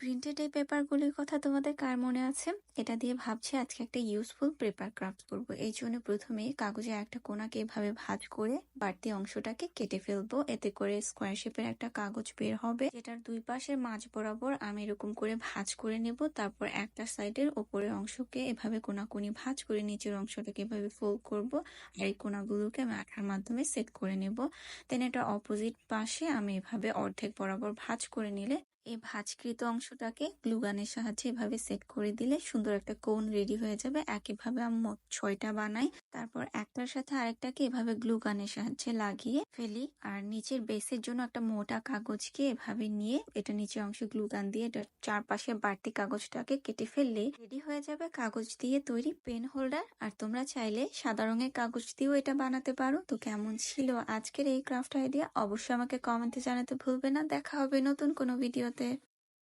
Printed এই পেপারগুলির কথা তোমাদের কার মনে আছে? এটা দিয়ে ভাবছি আজকে একটা ইউজফুল পেপার ক্রাফট করব। এই জন্য প্রথমে কাগজে একটা কোনাকে এভাবে ভাঁজ করে বাড়তি অংশটাকে কেটে ফেলব। এতে করে স্কোয়ার শেপের একটা কাগজ বের হবে। যেটার দুই পাশের মাঝ বরাবর আমি এরকম করে ভাঁজ করে নেব। তারপর একটা সাইডের ওপরের অংশকে এভাবে কোনাকুনি ভাঁজ করে নিচের অংশটাকে এভাবে ফোল্ড করব আর এই কোনাগুলোকে আমি আঠার মাধ্যমে সেট করে নেব। দেন এটা অপোজিট পাশে আমি এভাবে অর্ধেক বরাবর ভাঁজ করে নিলে এই ভাঁজকৃত অংশটাকে গ্লুগানের সাহায্যে এভাবে সেট করে দিলে সুন্দর একটা কোন রেডি হয়ে যাবে। একইভাবে আমি মোট ছয়টা বানাই। তারপর একটার সাথে আরেকটাকে এভাবে গ্লুগানের সাহায্যে লাগিয়ে ফেলি। আর নিচের বেসের জন্য একটা মোটা কাগজকে এভাবে নিয়ে এটা নিচের অংশে গ্লুগান দিয়ে এটা চারপাশে বাড়তি কাগজটাকে কেটে ফেললে রেডি হয়ে যাবে কাগজ দিয়ে তৈরি পেন হোল্ডার। আর তোমরা চাইলে সাদা রঙের কাগজ দিয়েও এটা বানাতে পারো। তো কেমন ছিল আজকের এই ক্রাফট আইডিয়া অবশ্যই আমাকে কমেন্টে জানাতে ভুলবে না। দেখা হবে নতুন কোনো ভিডিওতে।